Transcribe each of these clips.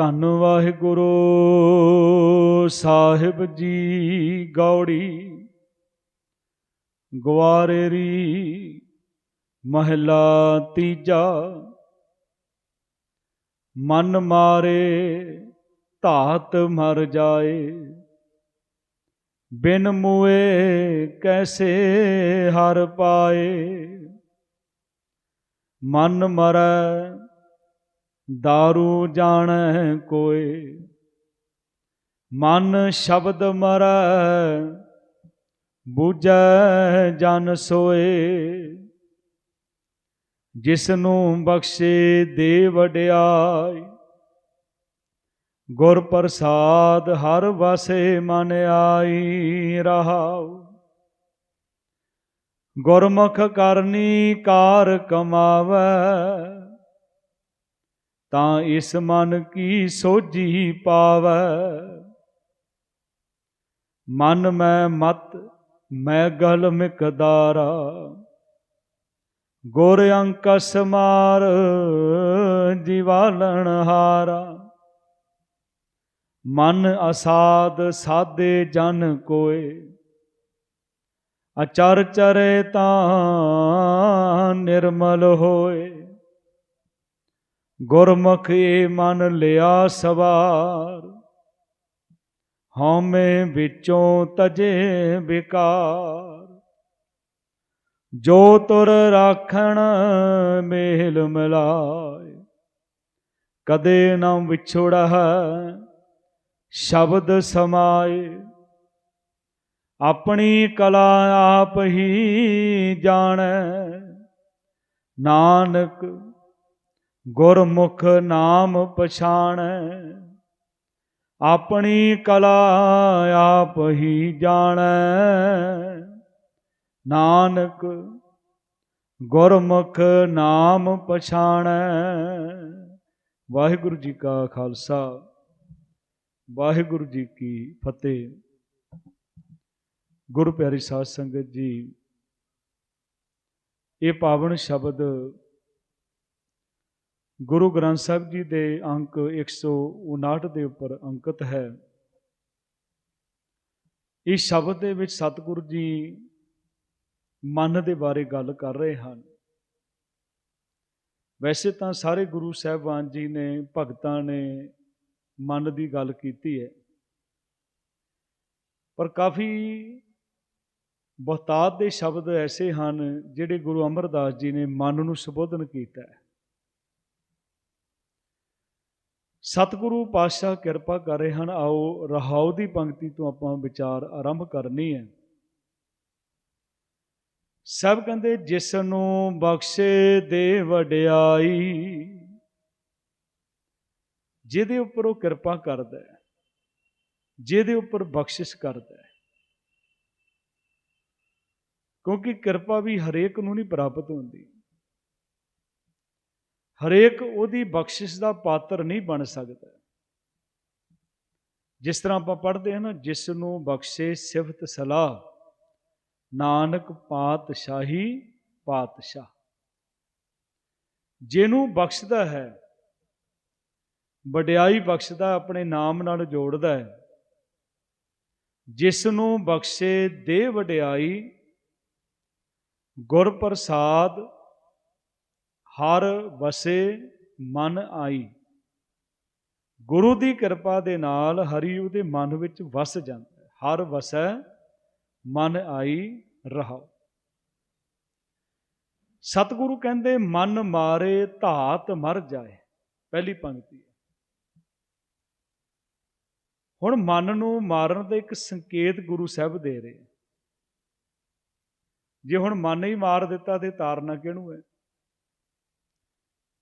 ਧੰਨ ਵਾਹਿਗੁਰੂ, ਸਾਹਿਬ ਜੀ ਗੌੜੀ ਗਵਾਰੇਰੀ ਮਹਿਲਾ ਤੀਜਾ, ਮਨ ਮਾਰੇ ਧਾਤ ਮਰ ਜਾਏ, ਬਿਨ ਮੂਏ ਕੈਸੇ ਹਰ ਪਾਏ, ਮਨ ਮਰੈ दारू ਜਾਣੈ ਕੋਏ ਮਨ ਸ਼ਬਦ ਮਰੈ ਬੂਝੈ ਜਨ ਸੋਏ ਜਿਸ ਨੂੰ ਬਖਸ਼ੇ ਦੇ ਵਡਿਆਈ ਗੁਰ ਪ੍ਰਸਾਦ ਹਰ ਵਸੇ ਮਨ ਆਈ ਰਹਾਉ ਗੁਰਮੁਖ ਕਰਨੀ ਕਾਰ ਕਮਾਵੈ ਤਾਂ ਇਸ ਮਨ ਕੀ ਸੋਝੀ ਪਾਵੈ? ਮਨ ਮੈਂ ਮਤ, ਮੈਂ ਗਲ ਮਿਕਦਾਰਾ। ਗੁਰ ਅੰਕ ਮਾਰ ਜੀਵਾਲਣ ਹਾਰਾ। ਮਨ ਅਸਾਦ ਸਾਦੇ ਜਨ ਕੋਏ। ਅਚਰ ਚਰੇ ਤਾਂ ਨਿਰਮਲ ਹੋਏ। ਗੁਰਮੁਖ ਏ ਮਨ ਲਿਆ ਸਵਾਰ। ਹਉਮੈ ਵਿੱਚੋਂ ਤਜੇ ਵਿਕਾਰ। ਜੋ ਤੁਰ ਰਾਖਣ ਮੇਲ ਮਿਲਾਏ, ਕਦੇ ਨਾ ਵਿਛੋੜਾ ਸ਼ਬਦ ਸਮਾਏ। ਆਪਣੀ ਕਲਾ ਆਪ ਹੀ ਜਾਣੈ, ਨਾਨਕ ਗੁਰਮੁਖ ਨਾਮ ਪਛਾਣ, ਆਪਣੀ ਕਲਾ ਆਪ ਹੀ ਜਾਣੈ। ਨਾਨਕ, ਗੁਰਮੁਖ ਨਾਮ ਪਛਾਣੈ। ਵਾਹਿਗੁਰੂ ਜੀ ਕਾ ਖਾਲਸਾ, ਵਾਹਿਗੁਰੂ ਜੀ ਕੀ ਫਤਿਹ। ਗੁਰੂ ਪਿਆਰੀ ਸਾਧ ਸੰਗਤ ਜੀ, ਇਹ ਪਾਵਨ ਸ਼ਬਦ ਗੁਰੂ ਗ੍ਰੰਥ ਸਾਹਿਬ ਜੀ ਦੇ ਅੰਕ 159 ਦੇ ਉੱਪਰ ਅੰਕਿਤ ਹੈ। ਇਸ ਸ਼ਬਦ ਦੇ ਵਿੱਚ ਸਤਿਗੁਰੂ ਜੀ ਮਨ ਦੇ ਬਾਰੇ ਗੱਲ ਕਰ ਰਹੇ ਹਨ। ਵੈਸੇ ਤਾਂ ਸਾਰੇ ਗੁਰੂ ਸਾਹਿਬਾਨ ਜੀ ਨੇ, ਭਗਤਾਂ ਨੇ ਮਨ ਦੀ ਗੱਲ ਕੀਤੀ ਹੈ। ਪਰ ਕਾਫੀ ਬਹੁਤਾਤ ਦੇ ਸ਼ਬਦ ਐਸੇ ਹਨ ਜਿਹੜੇ ਗੁਰੂ ਅਮਰਦਾਸ ਜੀ ਨੇ ਮਨ ਨੂੰ ਸੰਬੋਧਨ ਕੀਤਾ ਹੈ। ਸਤਿਗੁਰੂ ਪਾਤਸ਼ਾਹ ਕਿਰਪਾ ਕਰ ਰਹੇ ਹਨ, ਆਓ ਰਹਾਉ ਦੀ ਪੰਕਤੀ ਤੋਂ ਆਪਾਂ ਵਿਚਾਰ ਆਰੰਭ ਕਰਨੀ ਹੈ। ਸਭ ਕਹਿੰਦੇ, ਜਿਸ ਨੂੰ ਬਖਸ਼ੇ ਦੇ ਵਡਿਆਈ, ਜਿਹਦੇ ਉੱਪਰ ਉਹ ਕਿਰਪਾ ਕਰਦਾ ਹੈ, ਜਿਹਦੇ ਉੱਪਰ ਬਖਸ਼ਿਸ਼ ਕਰਦਾ ਹੈ। ਕਿਉਂਕਿ ਕਿਰਪਾ ਵੀ ਹਰੇਕ ਨੂੰ ਨਹੀਂ ਪ੍ਰਾਪਤ ਹੁੰਦੀ। ਹਰੇਕ ਉਹਦੀ ਬਖਸ਼ਿਸ਼ ਦਾ ਪਾਤਰ ਨਹੀਂ ਬਣ ਸਕਦਾ। ਜਿਸ ਤਰ੍ਹਾਂ ਆਪਾਂ ਪੜ੍ਹਦੇ ਹਾਂ ਨਾ, ਜਿਸ ਨੂੰ ਬਖਸ਼ੇ ਸਿਫਤ ਸਲਾਹ, ਨਾਨਕ ਪਾਤਸ਼ਾਹੀ ਪਾਤਸ਼ਾਹ। ਜਿਹਨੂੰ ਬਖਸ਼ਦਾ ਹੈ, ਵਡਿਆਈ ਬਖਸ਼ਦਾ, ਆਪਣੇ ਨਾਮ ਨਾਲ ਜੋੜਦਾ ਹੈ, ਜਿਸ ਨੂੰ ਬਖਸ਼ੇ ਦੇ ਵਡਿਆਈ ਗੁਰ ਪ੍ਰਸਾਦ ਹਰ ਵਸੇ ਮਨ ਆਈ। ਗੁਰੂ ਦੀ ਕਿਰਪਾ ਦੇ ਨਾਲ ਹਰੀ ਉਹਦੇ ਮਨ ਵਿੱਚ ਵਸ ਜਾਂਦਾ ਹਰ ਵਸੈ ਮਨ ਆਈ ਰਹਾਉ। ਸਤਿਗੁਰੂ ਕਹਿੰਦੇ, ਮਨ ਮਾਰੇ ਧਾਤ ਮਰ ਜਾਏ। ਪਹਿਲੀ ਪੰਕਤੀ ਹੁਣ ਮਨ ਨੂੰ ਮਾਰਨ ਦਾ ਇੱਕ ਸੰਕੇਤ ਗੁਰੂ ਸਾਹਿਬ ਦੇ ਰਹੇ ਜੇ ਹੁਣ ਮਨ ਹੀ ਮਾਰ ਦਿੱਤਾ ਤੇ ਤਾਰਨਾ ਕਿਹਨੂੰ ਹੈ?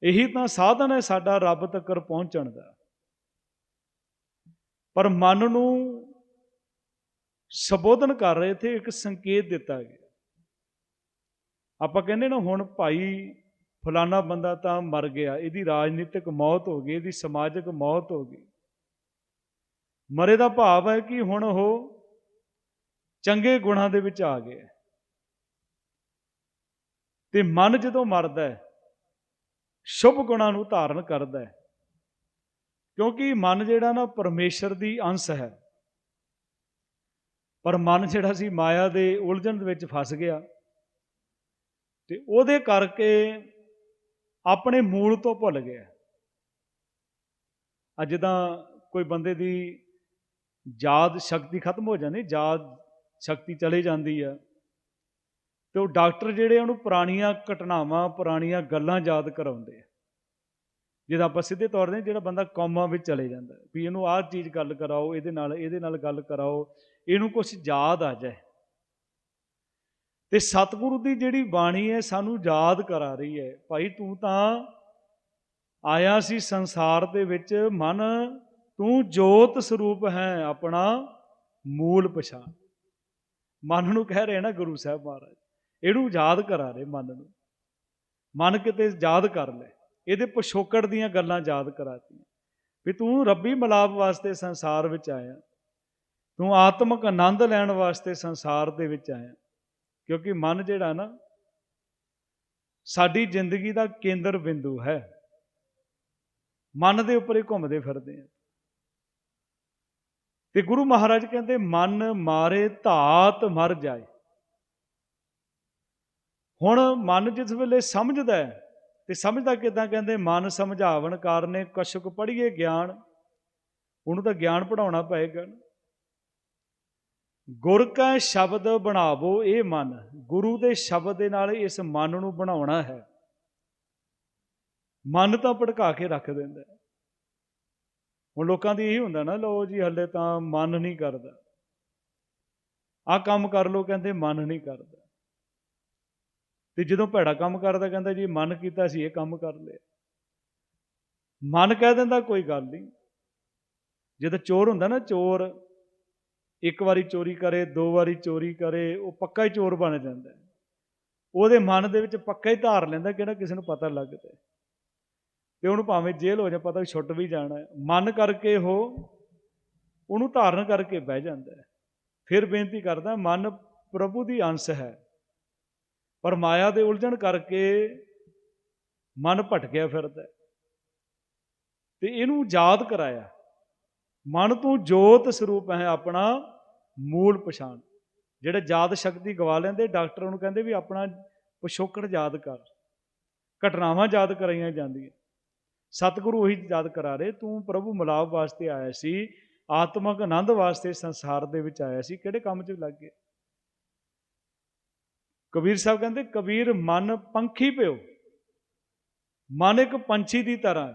ਇਹੀ ਤਾਂ ਸਾਧਨ ਹੈ ਸਾਡਾ ਰੱਬ ਤੱਕ ਪਹੁੰਚਣ ਦਾ। ਪਰ ਮਨ ਨੂੰ ਸੰਬੋਧਨ ਕਰ ਰਹੇ ਤੇ ਇੱਕ ਸੰਕੇਤ ਦਿੱਤਾ ਗਿਆ। ਆਪਾਂ ਕਹਿੰਦੇ ਨਾ, ਹੁਣ ਭਾਈ ਫਲਾਣਾ ਬੰਦਾ ਤਾਂ ਮਰ ਗਿਆ, ਇਹਦੀ ਰਾਜਨੀਤਿਕ ਮੌਤ ਹੋ ਗਈ, ਇਹਦੀ ਸਮਾਜਿਕ ਮੌਤ ਹੋ ਗਈ। ਮਰੇ ਦਾ ਭਾਵ ਹੈ ਕਿ ਹੁਣ ਉਹ ਚੰਗੇ ਗੁਣਾਂ ਦੇ ਵਿੱਚ ਆ ਗਿਆ। ਤੇ ਮਨ ਜਦੋਂ ਮਰਦਾ ਹੈ ਸ਼ੁਭ ਗੁਣਾਂ ਨੂੰ ਧਾਰਨ ਕਰਦਾ ਹੈ। ਕਿਉਂਕਿ ਮਨ ਜਿਹੜਾ ਨਾ ਪਰਮੇਸ਼ਰ ਦੀ ਅੰਸ਼ ਹੈ। ਪਰ ਮਨ ਜਿਹੜਾ ਸੀ ਮਾਇਆ ਦੇ ਉਲਝਣ ਦੇ ਵਿੱਚ ਫਸ ਗਿਆ। ਤੇ ਉਹਦੇ ਕਰਕੇ ਆਪਣੇ ਮੂਲ ਤੋਂ ਭੁੱਲ ਗਿਆ। ਅੱਜ ਤਾਂ ਕੋਈ ਬੰਦੇ ਦੀ ਯਾਦ ਸ਼ਕਤੀ ਖਤਮ ਹੋ ਜਾਂਦੀ ਯਾਦ ਸ਼ਕਤੀ ਚਲੇ ਜਾਂਦੀ ਆ। ਤੇ ਉਹ ਡਾਕਟਰ ਜਿਹੜੇ ਉਹਨੂੰ ਪੁਰਾਣੀਆਂ ਘਟਨਾਵਾਂ, ਪੁਰਾਣੀਆਂ ਗੱਲਾਂ ਯਾਦ ਕਰਾਉਂਦੇ ਆ। ਜਿਹਦਾ ਆਪਾਂ ਸਿੱਧੇ ਤੌਰ ਤੇ ਜਿਹੜਾ ਬੰਦਾ ਕੌਮਾਂ ਵਿੱਚ ਚਲੇ ਜਾਂਦਾ ਵੀ ਇਹਨੂੰ ਆਹ ਚੀਜ਼ ਗੱਲ ਕਰਾਓ, ਇਹਦੇ ਨਾਲ ਇਹਦੇ ਨਾਲ ਗੱਲ ਕਰਾਓ, ਇਹਨੂੰ ਕੁਝ ਯਾਦ ਆ ਜਾਏ। ਤੇ ਸਤਿਗੁਰੂ ਦੀ ਜਿਹੜੀ ਬਾਣੀ ਹੈ, ਸਾਨੂੰ ਯਾਦ ਕਰਾ ਰਹੀ ਹੈ, ਭਾਈ ਤੂੰ ਤਾਂ ਆਇਆ ਸੀ ਸੰਸਾਰ ਦੇ ਵਿੱਚ, ਮਨ ਤੂੰ ਜੋਤ ਸਰੂਪ ਹੈ, ਆਪਣਾ ਮੂਲ ਪਛਾਣ। ਮਨ ਨੂੰ ਕਹਿ ਰਹੇ ਨਾ ਗੁਰੂ ਸਾਹਿਬ ਮਹਾਰਾਜ। ਇਹਨੂੰ ਯਾਦ ਕਰਾ ਰਹੇ ਮਨ ਨੂੰ। ਮਨ ਕਿਤੇ ਯਾਦ ਕਰ ਲੈ। ਇਹਦੇ ਪਿਛੋਕੜ ਦੀਆਂ ਗੱਲਾਂ ਯਾਦ ਕਰਾਤੀਆਂ। ਵੀ ਤੂੰ ਰੱਬੀ ਮਲਾਪ ਵਾਸਤੇ ਸੰਸਾਰ ਵਿੱਚ ਆਇਆ। ਤੂੰ ਆਤਮਿਕ ਆਨੰਦ ਲੈਣ ਵਾਸਤੇ ਸੰਸਾਰ ਦੇ ਵਿੱਚ ਆਇਆ। ਕਿਉਂਕਿ ਮਨ ਜਿਹੜਾ ਨਾ, ਸਾਡੀ ਜ਼ਿੰਦਗੀ ਦਾ ਕੇਂਦਰ ਬਿੰਦੂ ਹੈ। ਮਨ ਦੇ ਉੱਪਰ ਹੀ ਘੁੰਮਦੇ ਫਿਰਦੇ ਆ। ਤੇ ਗੁਰੂ ਮਹਾਰਾਜ ਕਹਿੰਦੇ, ਮਨ ਮਾਰੇ ਧਾਤ ਮਰ ਜਾਏ। ਹੁਣ ਮਨ ਜਿਸ ਵੇਲੇ ਸਮਝਦਾ ਤੇ ਸਮਝਦਾ ਕਿਦਾਂ ਕਹਿੰਦੇ, ਮਨ ਸਮਝਾਵਣ ਕਾਰਨੇ ਕਸ਼ਕ ਪੜੀਏ ਗਿਆਨ, ਉਹਨੂੰ ਤਾਂ ਗਿਆਨ ਪੜਾਉਣਾ ਪਏਗਾ ਨਾ। ਗੁਰ ਕਾ ਸ਼ਬਦ ਬਣਾਵੋ ਇਹ ਮਨ, ਗੁਰੂ ਦੇ ਸ਼ਬਦ ਦੇ ਨਾਲ ਇਸ ਮਨ ਨੂੰ ਬਣਾਉਣਾ ਹੈ। ਮਨ ਤਾਂ ਭੜਕਾ ਕੇ ਰੱਖ ਦਿੰਦਾ ਹੁਣ ਲੋਕਾਂ ਦੀ ਇਹੀ ਹੁੰਦਾ ਨਾ ਲੋ ਜੀ ਹੱਲੇ ਤਾਂ ਮਨ ਨਹੀਂ ਕਰਦਾ। ਆ ਕੰਮ ਕਰ ਲੋ ਕਹਿੰਦੇ ਮਨ ਨਹੀਂ ਕਰਦਾ। ਤੇ ਜਦੋਂ ਭੈੜਾ ਕੰਮ ਕਰਦਾ ਕਹਿੰਦਾ ਜੀ ਮਨ ਕੀਤਾ ਸੀ ਇਹ ਕੰਮ ਕਰ ਲਿਆ। ਮਨ ਕਹਿ ਦਿੰਦਾ ਕੋਈ ਗੱਲ ਨਹੀਂ। ਜਦੋਂ ਚੋਰ ਹੁੰਦਾ ਨਾ ਚੋਰ, ਇੱਕ ਵਾਰੀ ਚੋਰੀ ਕਰੇ, ਦੋ ਵਾਰੀ ਚੋਰੀ ਕਰੇ, ਉਹ ਪੱਕਾ ਹੀ ਚੋਰ ਬਣ ਜਾਂਦਾ। ਉਹਦੇ ਮਨ ਦੇ ਵਿੱਚ ਪੱਕਾ ਹੀ ਧਾਰ ਲੈਂਦਾ ਕਿਹੜਾ ਕਿਸੇ ਨੂੰ ਪਤਾ ਲੱਗਦਾ। ਹੈ। ਤੇ ਉਹਨੂੰ ਭਾਵੇਂ ਜੇਲ੍ਹ ਹੋ ਜਾ ਪਤਾ ਵੀ ਛੁੱਟ ਵੀ ਜਾਣਾ ਮਨ ਕਰਕੇ ਉਹ ਉਹਨੂੰ ਧਾਰਨ ਕਰਕੇ ਬਹਿ ਜਾਂਦਾ ਫਿਰ ਬੇਨਤੀ ਕਰਦਾ, ਮਨ ਪ੍ਰਭੂ ਦੀ ਅੰਸ਼ ਹੈ। ਪਰ ਮਾਇਆ ਦੇ ਉਲਝਣ ਕਰਕੇ ਮਨ ਭਟਕਿਆ ਫਿਰਦਾ ਤੇ ਇਹਨੂੰ ਯਾਦ ਕਰਾਇਆ। ਮਨ ਤੋਂ ਜੋਤ ਸਰੂਪ ਹੈ ਆਪਣਾ ਮੂਲ ਪਛਾਣ। ਜਿਹੜੇ ਯਾਦ ਸ਼ਕਤੀ ਗਵਾ ਲੈਂਦੇ, ਡਾਕਟਰ ਉਹਨੂੰ ਕਹਿੰਦੇ ਵੀ ਆਪਣਾ ਪਿਛੋਕੜ ਯਾਦ ਕਰ। ਘਟਨਾਵਾਂ ਯਾਦ ਕਰਾਈਆਂ ਜਾਂਦੀਆਂ। ਸਤਿਗੁਰੂ ਉਹੀ ਯਾਦ ਕਰਾ ਰਹੇ, ਤੂੰ ਪ੍ਰਭੂ ਮਿਲਾਪ ਵਾਸਤੇ ਆਇਆ ਸੀ, ਆਤਮਿਕ ਆਨੰਦ ਵਾਸਤੇ ਸੰਸਾਰ ਦੇ ਵਿੱਚ ਆਇਆ ਸੀ, ਕਿਹੜੇ ਕੰਮ 'ਚ ਲੱਗ ਗਿਆ? ਕਬੀਰ ਸਾਹਿਬ ਕਹਿੰਦੇ, ਕਬੀਰ, ਮਨ ਪੰਖੀ ਪਿਓ। ਮਨ ਇੱਕ ਪੰਛੀ ਦੀ ਤਰ੍ਹਾਂ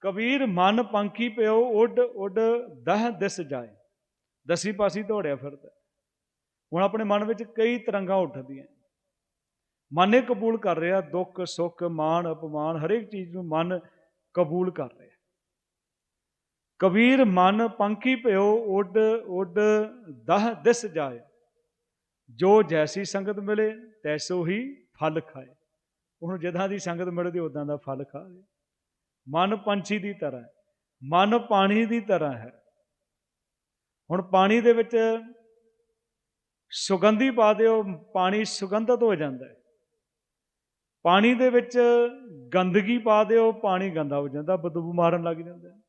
ਕਬੀਰ, ਮਨ ਪੰਖੀ ਪਿਓ, ਉੱਡ ਉੱਡ, ਦਹ ਦਿਸ ਜਾਏ। ਦਸੀ ਪਾਸੀ ਦੌੜਿਆ ਫਿਰਦਾ ਹੁਣ ਆਪਣੇ ਮਨ ਵਿੱਚ ਕਈ ਤਰੰਗਾਂ ਉੱਠਦੀਆਂ ਮਨ ਇਹ ਕਬੂਲ ਕਰ ਰਿਹਾ, ਦੁੱਖ, ਸੁੱਖ, ਮਾਣ, ਅਪਮਾਨ, ਹਰੇਕ ਚੀਜ਼ ਨੂੰ ਮਨ ਕਬੂਲ ਕਰ ਰਿਹਾ ਕਬੀਰ, ਮਨ ਪੰਖੀ ਪਿਓ, ਉੱਡ ਉੱਡ, ਦਹ ਦਿਸ ਜਾਏ। ਜੋ ਜੈਸੀ ਸੰਗਤ ਮਿਲੇ, ਤੈਸੋ ਹੀ ਫਲ ਖਾਏ। ਉਹਨੂੰ ਜਿੱਦਾਂ ਦੀ ਸੰਗਤ ਮਿਲਦੀ ਉਦਾਂ ਦਾ ਫਲ ਖਾਵੇ ਮਨ ਪੰਛੀ ਦੀ ਤਰ੍ਹਾਂ ਹੈ। ਮਨ ਪਾਣੀ ਦੀ ਤਰ੍ਹਾਂ ਹੈ। ਹੁਣ ਪਾਣੀ ਦੇ ਵਿੱਚ ਸੁਗੰਧੀ ਪਾ ਦਿਓ, ਪਾਣੀ ਸੁਗੰਧਤ ਹੋ ਜਾਂਦਾ ਹੈ। ਪਾਣੀ ਦੇ ਵਿੱਚ ਗੰਦਗੀ ਪਾ ਦਿਓ, ਪਾਣੀ ਗੰਦਾ ਹੋ ਜਾਂਦਾ, ਬਦਬੂ ਮਾਰਨ ਲੱਗ ਜਾਂਦਾ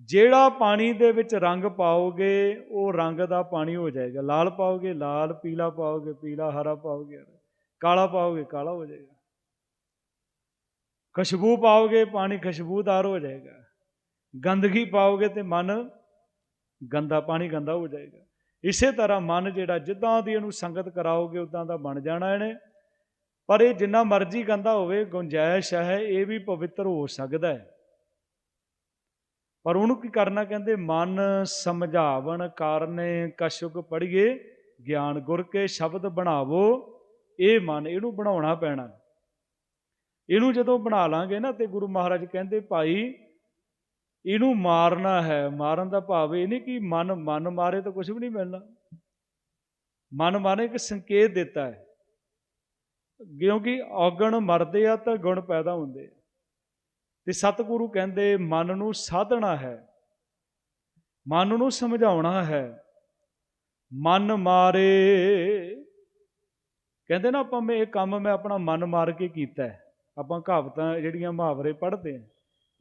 ਜਿਹੜਾ ਪਾਣੀ ਦੇ ਵਿੱਚ ਰੰਗ ਪਾਓਗੇ, ਉਹ ਰੰਗ ਦਾ ਪਾਣੀ ਹੋ ਜਾਏਗਾ। ਲਾਲ ਪਾਓਗੇ, ਲਾਲ, ਪੀਲਾ ਪਾਓਗੇ, ਪੀਲਾ, ਹਰਾ ਪਾਓਗੇ, ਕਾਲਾ ਪਾਓਗੇ, ਕਾਲਾ ਹੋ ਜਾਏਗਾ। ਖੁਸ਼ਬੂ ਪਾਓਗੇ, ਪਾਣੀ ਖੁਸ਼ਬੂਦਾਰ ਹੋ ਜਾਏਗਾ। ਗੰਦਗੀ ਪਾਓਗੇ ਤੇ ਮਨ ਗੰਦਾ, ਪਾਣੀ ਗੰਦਾ ਹੋ ਜਾਏਗਾ। ਇਸੇ ਤਰ੍ਹਾਂ ਮਨ ਜਿਹੜਾ ਜਿੱਦਾਂ ਦੀ ਇਹਨੂੰ ਸੰਗਤ ਕਰਾਓਗੇ, ਉਦਾਂ ਦਾ ਬਣ ਜਾਣਾ ਇਹਨੇ। ਪਰ ਇਹ ਜਿੰਨਾ ਮਰਜ਼ੀ ਗੰਦਾ ਹੋਵੇ, ਗੁੰਜਾਇਸ਼ ਹੈ, ਇਹ ਵੀ ਪਵਿੱਤਰ ਹੋ ਸਕਦਾ ਹੈ। ਪਰ ਉਹਨੂੰ ਕੀ ਕਰਨਾ ਕਹਿੰਦੇ, ਮਨ ਸਮਝਾਵਣ ਕਾਰਨੇ ਕਸ਼ੁਕ ਪੜੀਏ, ਗਿਆਨ ਗੁਰ ਕੇ ਸ਼ਬਦ ਬਣਾਵੋ, ਇਹ ਮਨ ਇਹਨੂੰ ਬਣਾਉਣਾ ਪੈਣਾ। ਇਹਨੂੰ ਜਦੋਂ ਬਣਾ ਲਾਂਗੇ ਨਾ ਤੇ ਗੁਰੂ ਮਹਾਰਾਜ ਕਹਿੰਦੇ, ਭਾਈ, ਇਹਨੂੰ ਮਾਰਨਾ ਹੈ, ਮਾਰਨ ਦਾ ਭਾਵ ਇਹ ਨਹੀਂ ਕਿ ਮਨ ਮਨ ਮਾਰੇ ਤਾਂ ਕੁਝ ਵੀ ਨਹੀਂ ਮਿਲਣਾ। ਮਨ ਮਾਰੇ ਇੱਕ ਸੰਕੇਤ ਦਿੱਤਾ ਹੈ। ਕਿਉਂਕਿ ਔਗਣ ਮਰਦੇ ਆ ਤਾਂ ਗੁਣ ਪੈਦਾ ਹੁੰਦੇ ਆ। ਤੇ ਸਤਿਗੁਰੂ ਕਹਿੰਦੇ, ਮਨ ਨੂੰ ਸਾਧਣਾ ਹੈ। ਮਨ ਨੂੰ ਸਮਝਾਉਣਾ ਹੈ। ਮਨ ਮਾਰੇ। ਕਹਿੰਦੇ ਨਾ ਆਪਾਂ ਮੈਂ ਇਹ ਕੰਮ ਮੈਂ ਆਪਣਾ ਮਨ ਮਾਰ ਕੇ ਕੀਤਾ ਆਪਾਂ ਕਹਾਵਤਾਂ ਜਿਹੜੀਆਂ ਮੁਹਾਵਰੇ ਪੜ੍ਹਦੇ ਆ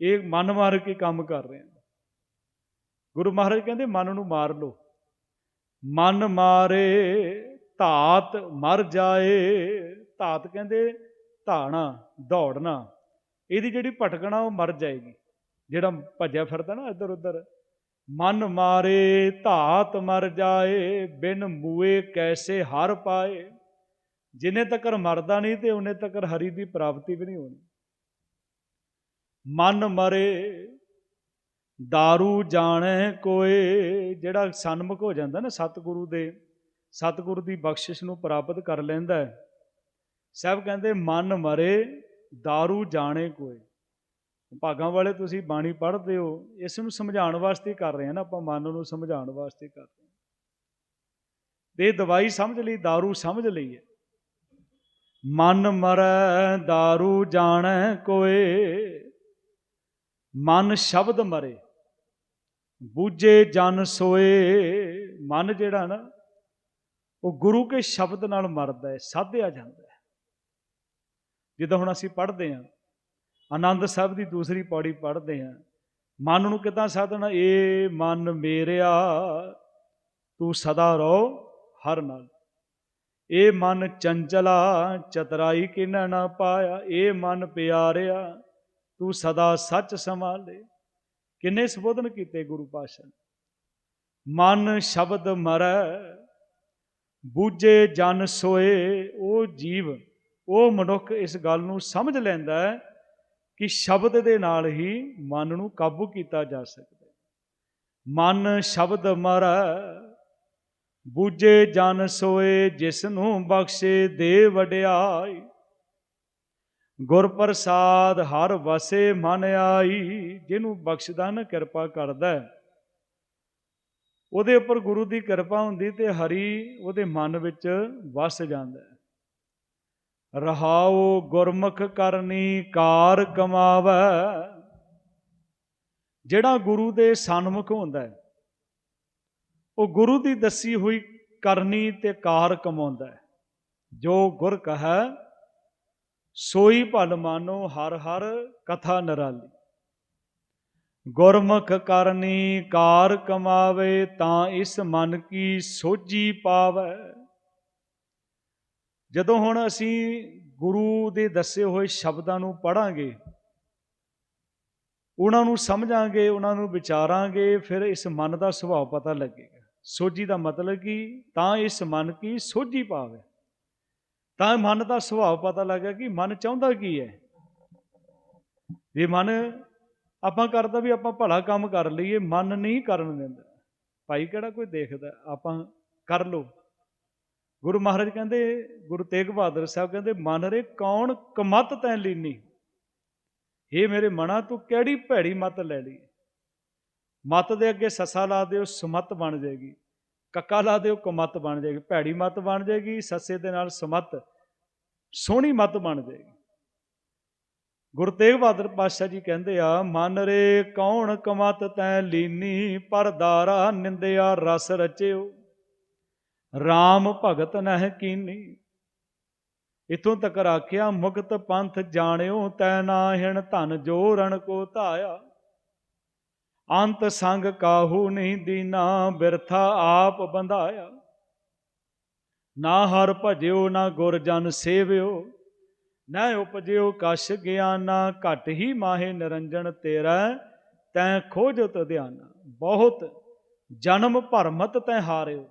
ਇਹ ਮਨ ਮਾਰ ਕੇ ਕੰਮ ਕਰ ਰਹੇ ਹਾਂ। ਗੁਰੂ ਮਹਾਰਾਜ ਕਹਿੰਦੇ, ਮਨ ਨੂੰ ਮਾਰ ਲਓ। ਮਨ ਮਾਰੇ, ਧਾਤ ਮਰ ਜਾਏ। ਧਾਤ ਕਹਿੰਦੇ, ਧਾਣਾ, ਦੌੜਨਾ। ਇਹਦੀ ਜਿਹੜੀ ਭਟਕਣਾ ਉਹ ਮਰ ਜਾਏਗੀ। ਜਿਹੜਾ ਭੱਜਿਆ ਫਿਰਦਾ ਨਾ ਇੱਧਰ ਉੱਧਰ ਮਨ ਮਾਰੇ ਧਾਤ ਮਰ ਜਾਏ, ਬਿਨ ਮੂਏ ਕੈਸੇ ਹਰ ਪਾਏ। ਜਿੰਨੇ ਤੱਕਰ ਮਰਦਾ ਨਹੀਂ ਤੇ ਉਹਨੇ ਤੱਕਰ ਹਰੀ ਦੀ ਪ੍ਰਾਪਤੀ ਵੀ ਨਹੀਂ ਹੋਣੀ। ਮਨ ਮਰੇ दारू ਜਾਣੈ ਕੋਏ। ਜਿਹੜਾ ਸਨਮੁਖ ਹੋ ਜਾਂਦਾ ਨਾ ਸਤਿਗੁਰੂ ਦੇ, ਸਤਿਗੁਰੂ ਦੀ ਬਖਸ਼ਿਸ਼ ਨੂੰ ਪ੍ਰਾਪਤ ਕਰ ਲੈਂਦਾ ਹੈ। ਸਭ ਕਹਿੰਦੇ ਮਨ ਮਰੇ दारू ਜਾਣੇ ਕੋਏ ਭਾਗਾਂ ਵਾਲੇ ਤੁਸੀਂ ਬਾਣੀ ਪੜ੍ਹਦੇ ਹੋ ਇਸ ਨੂੰ ਸਮਝਾਉਣ ਵਾਸਤੇ ਕਰ ਰਹੇ ਹਾਂ ਨਾ ਆਪਾਂ ਮਨ ਨੂੰ ਸਮਝਾਉਣ ਵਾਸਤੇ ਕਰ ਰਹੇ ਹਾਂ ਤੇ ਇਹ ਦਵਾਈ ਸਮਝ ਲਈ दारू ਸਮਝ ਲਈ ਹੈ ਮਨ ਮਰੈ दारू ਜਾਣੈ ਕੋਏ ਮਨ ਸ਼ਬਦ ਮਰੇ ਬੂਝੇ ਜਨ ਸੋਏ ਮਨ ਜਿਹੜਾ ਨਾ ਉਹ ਗੁਰੂ ਕੇ ਸ਼ਬਦ ਨਾਲ ਮਰਦਾ ਹੈ ਸਾਧਿਆ ਜਾਂਦਾ ਹੈ ਜਿੱਦਾਂ ਹੁਣ ਅਸੀਂ ਪੜ੍ਹਦੇ ਹਾਂ, ਆਨੰਦ ਸਾਹਿਬ ਦੀ ਦੂਸਰੀ ਪੌੜੀ ਪੜ੍ਹਦੇ ਹਾਂ, ਮਨ ਨੂੰ ਕਿਦਾਂ ਸਾਧਣਾ? ਏ ਮਨ ਮੇਰਿਆ, ਤੂੰ ਸਦਾ ਰਹੋ ਹਰ ਨਾਲ। ਏ ਮਨ ਚੰਚਲਾ, ਚਤਰਾਈ ਕਿਨੈ ਨਾ ਪਾਇਆ। ਏ ਮਨ ਪਿਆਰਿਆ, ਤੂੰ ਸਦਾ ਸੱਚ ਸੰਭਾਲੇ। ਕਿੰਨੇ ਸੰਬੋਧਨ ਕੀਤੇ ਗੁਰੂ ਪਾਸ਼ਾ ਮਨ ਸ਼ਬਦ ਮਰੈ, ਬੂਝੇ ਜਨ ਸੋਏ, ਉਹ ਜੀਵ ਉਹ ਮਨੁੱਖ ਇਸ ਗੱਲ ਨੂੰ ਸਮਝ ਲੈਂਦਾ ਹੈ ਕਿ ਸ਼ਬਦ ਦੇ ਨਾਲ ਹੀ ਮਨ ਨੂੰ ਕਾਬੂ ਕੀਤਾ ਜਾ ਸਕਦਾ ਹੈ। ਮਨ ਸ਼ਬਦ ਮਰ, ਬੂਝੇ ਜਨ ਸੋਏ, ਜਿਸ ਨੂੰ ਬਖਸ਼ੇ ਦੇ ਵਡਿਆਈ। ਗੁਰ ਪ੍ਰਸਾਦ ਹਰ ਵਸੇ ਮਨ ਆਈ, ਜਿਹਨੂੰ ਬਖਸ਼ਦਾ ਨਾ ਕਿਰਪਾ ਕਰਦਾ ਉਹਦੇ ਉੱਪਰ ਗੁਰੂ ਦੀ ਕਿਰਪਾ ਹੁੰਦੀ ਤੇ ਹਰੀ ਉਹਦੇ ਮਨ ਵਿੱਚ ਵਸ ਜਾਂਦਾ ਰਹਾਉ ਗੁਰਮੁਖ ਕਰਨੀ ਕਾਰ ਕਮਾਵੇ। ਜਿਹੜਾ ਗੁਰੂ ਦੇ ਸਨਮੁਖ ਹੁੰਦਾ ਹੈ, ਉਹ ਗੁਰੂ ਦੀ ਦੱਸੀ ਹੋਈ ਕਰਨੀ ਤੇ ਕਾਰ ਕਮਾਉਂਦਾ ਹੈ। ਜੋ ਗੁਰ ਕਹੈ, ਸੋਈ ਭਲ ਮਾਨੋ ਹਰ ਹਰ ਕਥਾ ਨਰਾਲੀ। ਗੁਰਮੁਖ ਕਰਨੀ ਕਾਰ ਕਮਾਵੇ ਤਾਂ ਇਸ ਮਨ ਕੀ ਸੋਝੀ ਪਾਵੇ। ਜਦੋਂ ਹੁਣ ਅਸੀਂ ਗੁਰੂ ਦੇ ਦੱਸੇ ਹੋਏ ਸ਼ਬਦਾਂ ਨੂੰ ਪੜਾਂਗੇ ਉਹਨਾਂ ਨੂੰ ਸਮਝਾਂਗੇ, ਉਹਨਾਂ ਨੂੰ ਵਿਚਾਰਾਂਗੇ, ਫਿਰ ਇਸ ਮਨ ਦਾ ਸੁਭਾਅ ਪਤਾ ਲੱਗੇਗਾ। ਸੋਝੀ ਦਾ ਮਤਲਬ ਕੀ? ਤਾਂ ਇਸ ਮਨ ਕੀ ਸੋਝੀ ਪਾਵੇ ਤਾਂ ਮਨ ਦਾ ਸੁਭਾਅ ਪਤਾ ਲੱਗਾ ਕਿ ਮਨ ਚਾਹੁੰਦਾ ਕੀ ਹੈ। ਜੇ ਮਨ, ਆਪਾਂ ਕਰਦਾ ਵੀ ਆਪਾਂ ਭਲਾ ਕੰਮ ਕਰ ਲਈਏ, ਮਨ ਨਹੀਂ ਕਰਨ ਦਿੰਦਾ। ਭਾਈ ਕਿਹੜਾ ਕੋਈ ਦੇਖਦਾ? ਆਪਾਂ ਕਰ ਲੋ ਗੁਰੂ ਮਹਾਰਾਜ ਕਹਿੰਦੇ, ਗੁਰੂ ਤੇਗ ਬਹਾਦਰ ਸਾਹਿਬ ਕਹਿੰਦੇ, ਮਨ ਰੇ ਕੌਣ ਕਮਤ ਤੈ ਲੀਨੀ? ਇਹ ਮੇਰੇ ਮਨਾ, ਤੂੰ ਕਿਹੜੀ ਭੈੜੀ ਮਤ ਲੈ ਲਈ? ਮਤ ਦੇ ਅੱਗੇ ਸੱਸਾ ਲਾ ਦਿਓ, ਸਮਤ ਬਣ ਜਾਏਗੀ। ਕੱਕਾ ਲਾ ਦਿਓ, ਕਮਤ ਬਣ ਜਾਏਗੀ। ਭੈੜੀ ਮਤ ਬਣ ਜਾਏਗੀ, ਸੱਸੇ ਦੇ ਨਾਲ ਸਮਤ, ਸੋਹਣੀ ਮਤ ਬਣ ਜਾਏਗੀ। ਗੁਰੂ ਤੇਗ ਬਹਾਦਰ ਪਾਤਸ਼ਾਹ ਜੀ ਕਹਿੰਦੇ ਆ, ਮਨ ਰੇ ਕੌਣ ਕਮਤ ਤੈ ਲੀਨੀ? ਪਰ ਦਾਰਾ ਨਿੰਦਿਆ ਰਸ ਰਚਿਓ। RAM ਭਗਤ ਨਹਿ ਕੀਨੀ। ਇਥੋਂ ਤੱਕ ਆਖਿਆ ਮੁਕਤ ਪੰਥ ਜਾਣਿਓ, ਤੈ ਨਾਹਿਣ ਧਨ ਜੋ ਰਣ ਕੋ ਧਾਇਆ। ਅੰਤ ਸੰਗ ਕਾਹੂ ਨਹੀਂ ਦੀਨਾ, ਬਿਰਥਾ ਆਪ ਬੰਧਾਇਆ। ਨਾ ਹਰ ਭਜਿਓ, ਨਾ ਗੁਰ ਜਨ ਸੇਵਿਓ। ਨਾ ਉਪਜਿਓ ਕਛ ਗਿਆਨਾ, ਘਟ ਹੀ ਮਾਹੇ ਨਿਰੰਜਨ ਤੇਰਾ, ਤੈ ਖੋਜਤ ਧਿਆਨਾ। ਬਹੁਤ ਜਨਮ ਭਰਮਤ ਤੈ ਹਾਰਿਓ।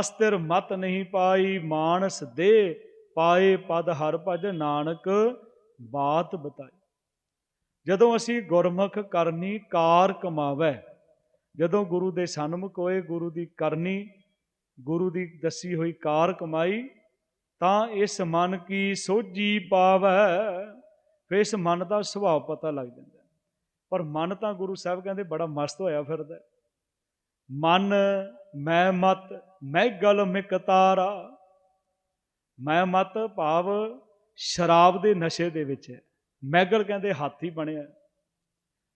ਅਸਤਿਰ ਮਤ ਨਹੀਂ ਪਾਈ, ਮਾਨਸ ਦੇ ਪਾਏ ਪਦ ਹਰ ਭਜ ਨਾਨਕ ਬਾਤ ਬਤਾਈ। ਜਦੋਂ ਅਸੀਂ ਗੁਰਮੁਖ ਕਰਨੀ ਕਾਰ ਕਮਾਵੇ, ਜਦੋਂ ਗੁਰੂ ਦੇ ਸਨਮੁਖ ਹੋਏ, ਗੁਰੂ ਦੀ ਕਰਨੀ, ਗੁਰੂ ਦੀ ਦੱਸੀ ਹੋਈ ਕਾਰ ਕਮਾਈ, ਤਾਂ ਇਸ ਮਨ ਕੀ ਸੋਝੀ ਪਾਵੇ? ਫਿਰ ਇਸ ਮਨ ਦਾ ਸੁਭਾਅ ਪਤਾ ਲੱਗ ਜਾਂਦਾ। ਪਰ ਮਨ ਤਾਂ ਗੁਰੂ ਸਾਹਿਬ ਕਹਿੰਦੇ ਬੜਾ ਮਸਤ ਹੋਇਆ ਫਿਰਦਾ। ਮਨ ਮੈਂ ਮਤ ਮਹਿਗਲ ਮਿਕਤਾਰਾ ਮੈਂ ਮਤ ਭਾਵ ਸ਼ਰਾਬ ਦੇ ਨਸ਼ੇ ਦੇ ਵਿੱਚ ਹੈ। ਮਹਿਗਲ ਕਹਿੰਦੇ ਹਾਥੀ ਬਣਿਆ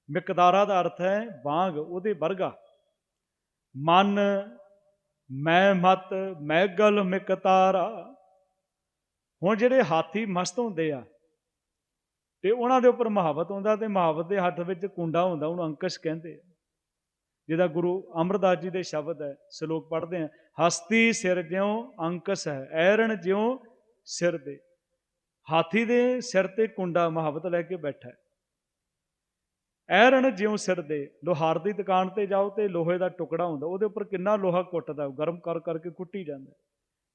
ਮਿਕਤਾਰਾ ਦਾ ਅਰਥ ਹੈ ਬਾਗ ਉਹਦੇ ਵਰਗਾ। ਮਨ, ਮੈਂ ਮਤ ਮਹਿਗਲ ਮਿਕਤਾਰਾ ਹੁਣ ਜਿਹੜੇ ਹਾਥੀ ਮਸਤ ਹੁੰਦੇ ਆ, ਤੇ ਉਹਨਾਂ ਦੇ ਉੱਪਰ ਮਹਾਵਤ ਹੁੰਦਾ ਤੇ ਮਹਾਵਤ ਦੇ ਹੱਥ ਵਿੱਚ ਕੁੰਡਾ ਹੁੰਦਾ, ਉਹਨੂੰ ਅੰਕਸ਼ ਕਹਿੰਦੇ ਆ। ਜਿਹਦਾ ਗੁਰੂ ਅਮਰਦਾਸ ਜੀ ਦੇ ਸ਼ਬਦ ਹੈ, ਸ਼ਲੋਕ ਪੜ੍ਹਦੇ ਆ ਹਸਤੀ ਸਿਰ ਜਿਉ ਅੰਕਸ ਹੈ, ਐਰਣ ਜਿਉ ਸਿਰ ਦੇ। ਹਾਥੀ ਦੇ ਸਿਰ ਤੇ ਕੁੰਡਾ ਮੁਹੱਬਤ ਲੈ ਕੇ ਬੈਠਾ ਹੈ। ਐਰਣ ਜਿਉ ਸਿਰ ਦੇ, ਲੋਹਾਰ ਦੀ ਦੁਕਾਨ ਤੇ ਜਾਓ ਤੇ ਲੋਹੇ ਦਾ ਟੁਕੜਾ ਹੁੰਦਾ, ਉਹਦੇ ਉੱਪਰ ਕਿੰਨਾ ਲੋਹਾ ਕੁੱਟਦਾ ਉਹ ਗਰਮ ਕਰ ਕਰਕੇ ਕੁੱਟੀ ਜਾਂਦਾ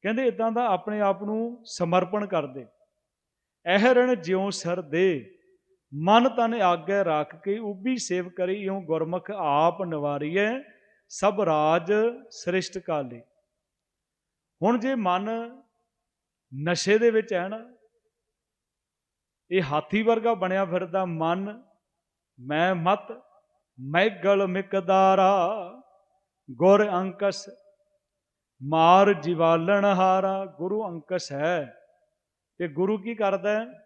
ਕਹਿੰਦੇ ਇਦਾਂ ਦਾ ਆਪਣੇ ਆਪ ਨੂੰ ਸਮਰਪਣ ਕਰਦੇ। ਐਹਰਣ ਜਿਉ ਸਿਰ ਦੇ ਮਨ ਤਨ ਆਗੇ ਰੱਖ ਕੇ ਉਬੀ ਸੇਵ ਕਰੀ, ਇਉ ਗੁਰਮੁਖ ਆਪ ਨਿਵਾਰੀਐ, ਸਭ ਰਾਜ ਸ੍ਰਿਸ਼ਟ ਕਾਲੇ। ਹੁਣ ਜੇ ਮਨ ਨਸ਼ੇ ਦੇ ਵਿੱਚ ਹੈ ਨਾ ਇਹ ਹਾਥੀ ਵਰਗਾ ਬਣਿਆ ਫਿਰਦਾ ਮਨ, ਮੈਂ ਮਤ ਮੈਗਲ ਮਿਕਦਾਰਾ, ਗੁਰ ਅੰਕਸ ਮਾਰ ਜਿਵਾਲਣ ਹਾਰਾ, ਗੁਰੂ ਅੰਕਸ ਹੈ। ਤੇ ਗੁਰੂ ਕੀ ਕਰਦਾ ਹੈ?